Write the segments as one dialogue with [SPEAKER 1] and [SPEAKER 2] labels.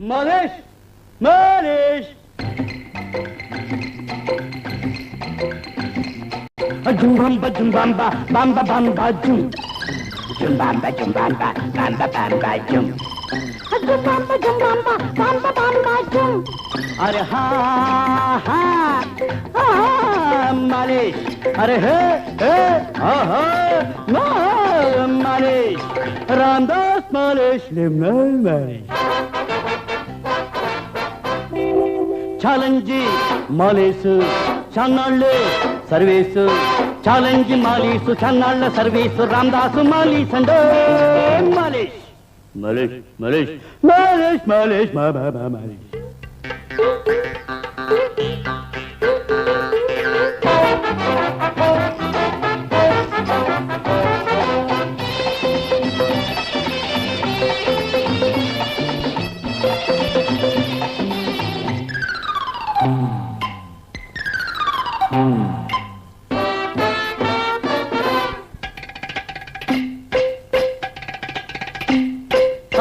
[SPEAKER 1] Manish! Manish! Jumbamba, jumbamba, bamba, bamba, bamba jum. Jumbamba, jumbamba, bamba, bamba, bamba jum. Jumbamba, jumbamba, bamba, bamba, bamba jum. अरे हाँ हाँ हाँ मालिश अरे हे ha हाँ हाँ मालिश रामदास मालिश लिमल Malish. ఛాలెంజ్ మాలేసు చన్నాళ్ళు సర్వీసు. ఛాలెంజ్ మాలీసు చన్నాళ్ళ సర్వీసు. రామదాసు మాలీస్ అండ్ మాలేష్ మాలేష్. మాలేష్ మాలేష్. మాలేష్ మా మా మాలేష్.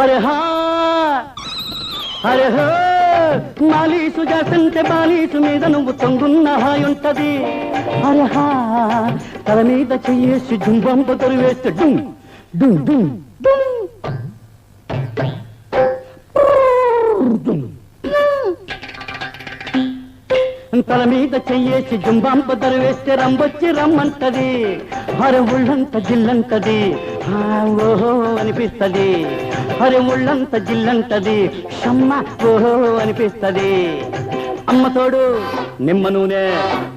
[SPEAKER 1] అరే హా! అరే మాలీసు చేస్తుంటే బాలీసు మీద నువ్వు తొంగున్న హాయి ఉంటది. అరే హా! తల మీద చెయ్యేసి జుంబంప తరివేస్తే డుమ్ డుమ్ డుమ్ డుమ్ డుమ్ తల మీద చెయ్యేసి జుంబాంబ వేస్తే రంబొచ్చి రమ్మంటది. హరి ఉళ్ళంత జిల్లంటది. ఓహో అనిపిస్తది. హరి ఉళ్ళంత జిల్లంటది. షమ్మ ఓహో అనిపిస్తది. అమ్మ తోడు నిమ్మ నూనె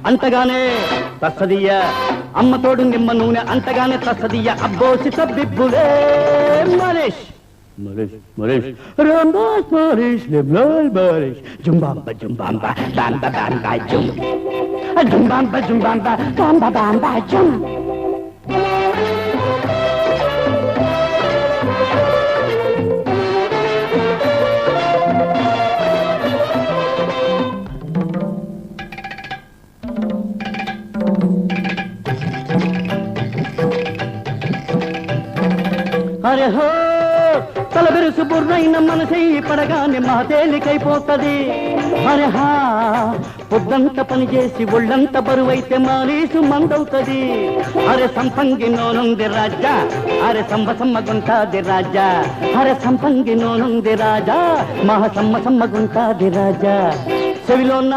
[SPEAKER 1] అంతగానే తస్సదియ్య అమ్మ తోడు నిమ్మ నూనె అంతగానే తస్సదియ్య అబ్బోసి తబ్బిబ్బులే Malesh Maurice, Maurice, Rambas, Maurice, Leblanc, Maurice, Jumbamba, Jumbamba, Bamba, Bamba, Jum. Ah, Jumbamba, Jumbamba, Bamba, Bamba, Jum. Hare Hare తల బిరుసు బుర్రైన మనసై పడగానే మా తేలికైపోతది. అరే హా పొద్దంత పని చేసి ఒళ్ళంత బరువైతే మాలీసు మందవుతది. అరే సంపంగి నోనుంది రాజా అరే సంబ సమ్మగుంటాది రాజా. అరే సంపంగి నోనుంది రాజా మహ సమ్మ సమ్మగుంటాది రాజా. చెవిలోన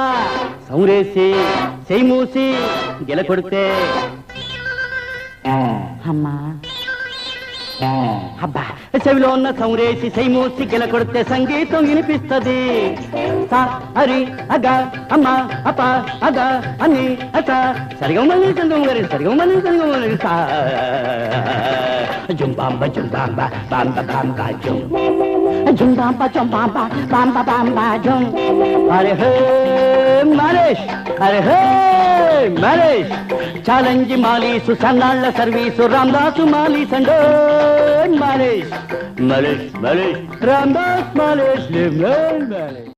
[SPEAKER 1] సౌరేసి చేయి మూసి గెల కొడితే. అమ్మా అబ్బా. చెవిలో ఉన్న సౌరేసి సైమూసి గెల కొడితే సంగీతం వినిపిస్తది. సా హరి అగ అమ్మ అప అగ అని అత సరిగా మళ్ళీ చంద్రం గారి సరిగా మళ్ళీ చంద్రం జుంబాంబ జుంబాంబ బాంబ బాంబ జుం. జుంబాంబ జుంబాంబ బాంబ బాంబ జుం. అరే హే మలేష్ అరే హే మలేష్ ఛాలెంజ్ మాలీసు సన్నాళ్ళ సర్వీసు రామదాసు మాలీస్ అండ్ మలేష్. మలేష్ మలేష్. రామదాస్ మలేష్ మలేష్.